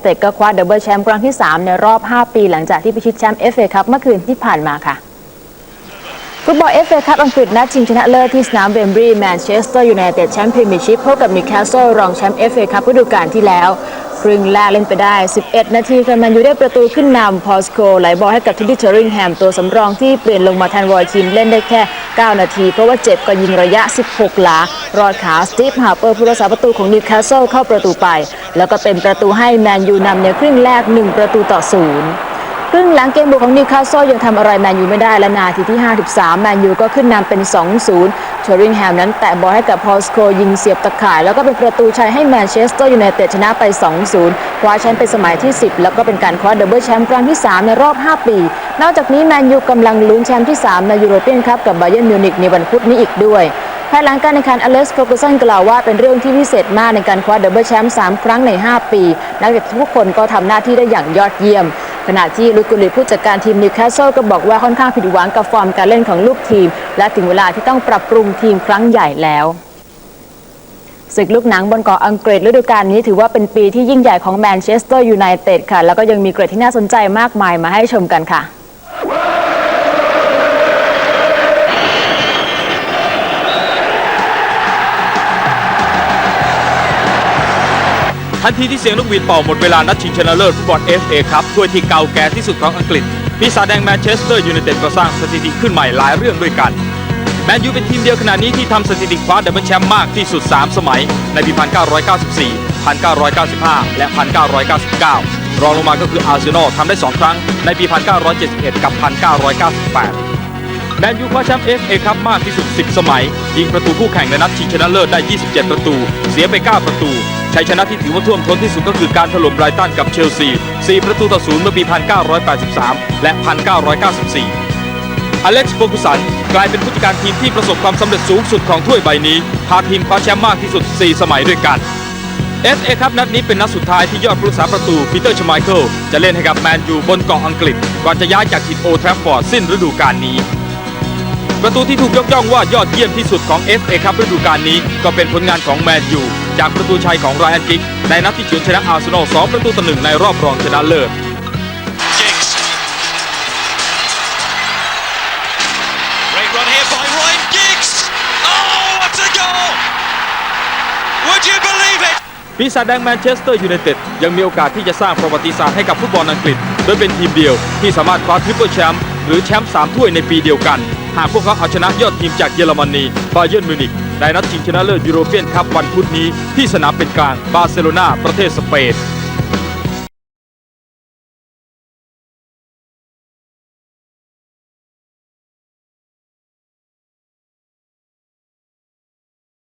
เต็ดก็คว้าดับเบิลแชมป์ครั้งที่ 3 ในรอบ 5 ปีหลังจากที่พิชิตแชมป์เอฟเอคัพเมื่อคืนที่ผ่านมาค่ะ ฟุตบอลเอฟเอคัพอังกฤษนัดชิงชนะเลิศที่สนามเบมบรีแมนเชสเตอร์ยูไนเต็ดแชมป์พรีเมียร์ชิพพบกับนิวคาสเซิลรองแชมป์เอฟเอคัพฤดูกาลที่แล้ว ครึ่งแรกเล่นไปได้ 11 นาทีแมนยูได้ประตูขึ้นนำพอสโคไหลบอลให้กับทิดดี้เชอริงแฮมตัวสำรองที่เปลี่ยนลงมาแทนวอยคินเล่นได้แค่ 9 นาที เพราะว่าเจ็บก็ยิงระยะ 16 หลารอดขาสตีฟฮาร์เปอร์ผู้รักษาประตูของนิวคาสเซิลเข้าประตูไป แล้วก็เป็นประตูให้แมนยูนำในครึ่งแรก 1 ประตูต่อศูนย์ครึ่งหลังเกมบุกของนิวคาสเซิลยังทำอะไรแมนยูไม่ได้และนาทีที่ 53 แมนยูก็ขึ้นนำเป็น 2-0 เชอริงแฮมนั้นแตะบอลให้กับพอลสโคยิงเสียบตะข่าย แล้วก็เป็นประตูชัยให้แมนเชสเตอร์ยูไนเต็ดชนะไป 2-0 คว้าแชมป์เป็นสมัยที่ 10 แล้วก็เป็นการคว้าดับเบิลแชมป์ครั้งที่ 3 ในรอบ 5 ปี นอกจากนี้แมนยูกำลังลุ้นแชมป์ที่ 3 ในยูโรเปียนคัพกับบาเยิร์นมิวนิกในวันพุธนี้อีกด้วยภายหลังการแข่งขันอเล็กซ์โฟกุสันกล่าวว่าเป็นเรื่องที่พิเศษมากในการคว้าดับเบิลแชมป์3ครั้งใน 5 ปี นักเตะทุกคนก็ทำหน้าที่ได้อย่างยอดเยี่ยม ขณะที่ลุกุลิผู้จัดการทีมนิวคาสเซิลก็บอกว่าค่อนข้างผิดหวังกับฟอร์มการเล่นของลูกทีม และถึงเวลาที่ต้องปรับปรุงทีมครั้งใหญ่แล้วศึกลูกหนังบนเกาะอังกฤษฤดูกาลนี้ถือว่าเป็นปีที่ยิ่งใหญ่ของแมนเชสเตอร์ยูไนเต็ดค่ะ แล้วก็ยังมีเกรดที่น่าสนใจมากมายมาให้ชมกันค่ะ ทันทีที่เสียงนกหวีดเป่าหมดเวลานัดชิงชนะเลิศฟุตบอล FA ครับถ้วยที่เก่าแก่ที่สุดของอังกฤษปีศาจแดงแมนเชสเตอร์ยูไนเต็ดก็สร้างสถิติขึ้นใหม่หลายเรื่องด้วยกันแมนยูเป็นทีมเดียวขณะนี้ที่ทำสถิติคว้าดับเบิลแชมป์มากที่สุด 3 สมัย ในปี 1994 1995 และ 1999 รองลงมาก็คืออาร์เซนอลทำได้ 2 ครั้ง ในปี 1971 กับ 1998 แมนยูคว้าแชมป์ FA ครับมากที่สุด 10 สมัย ยิงประตูคู่แข่งในนัดชิงชนะเลิศได้ 27 ประตู เสียไป 9 ประตู ชัยชนะที่ถือว่าท่วมท้นที่สุดก็คือการถล่มไบรตันกับเชลซี 4 ประตูต่อศูนย์เมื่อปี 1983 และ 1994 อเล็กซ์โฟกุสันกลายเป็นผู้จัดการทีมที่ประสบความสำเร็จสูงสุดของถ้วยใบนี้ พาทีมคว้าแชมป์มากที่สุด 4 สมัยด้วยกัน FA ครับนัดนี้เป็นนัดสุดท้ายที่ยอดผู้รักษาประตูปีเตอร์ชไมเคิลจะเล่นให้กับแมนยูบนเกาะอังกฤษ ก่อนจะย้ายจากทีมโอทราฟฟอร์ดสิ้นฤดูกาลนี้ ประตูที่ถูกยกย่องว่ายอดเยี่ยมที่สุดของ FA ครับฤดูกาลนี้ก็เป็นผลงานของแมนยู จากประตูชัยของไรอันกิกในนัดที่เฉือนชนะอาร์เซนอล 2 ประตูต่อหนึ่งในรอบรองชนะเลิศ Giggs. Great run here by Ryan Giggs. Oh, what a goal! Would you believe it? ปีศาจแดงแมนเชสเตอร์ยูไนเต็ดยังมีโอกาสที่จะสร้างประวัติศาสตร์ให้กับฟุตบอลอังกฤษ โดยเป็นทีมเดียวที่สามารถคว้าทริปเปิลแชมป์ หรือแชมป์3ถ้วยในปีเดียวกัน หากพวกเขาเอาชนะยอดทีมจากเยอรมนีบาเยิร์นมิวนิกในนัดชิงชนะเลิศยูโรเปียนคัพวันพุธนี้ที่สนามเป็นกลางบาร์เซโลนาประเทศสเปน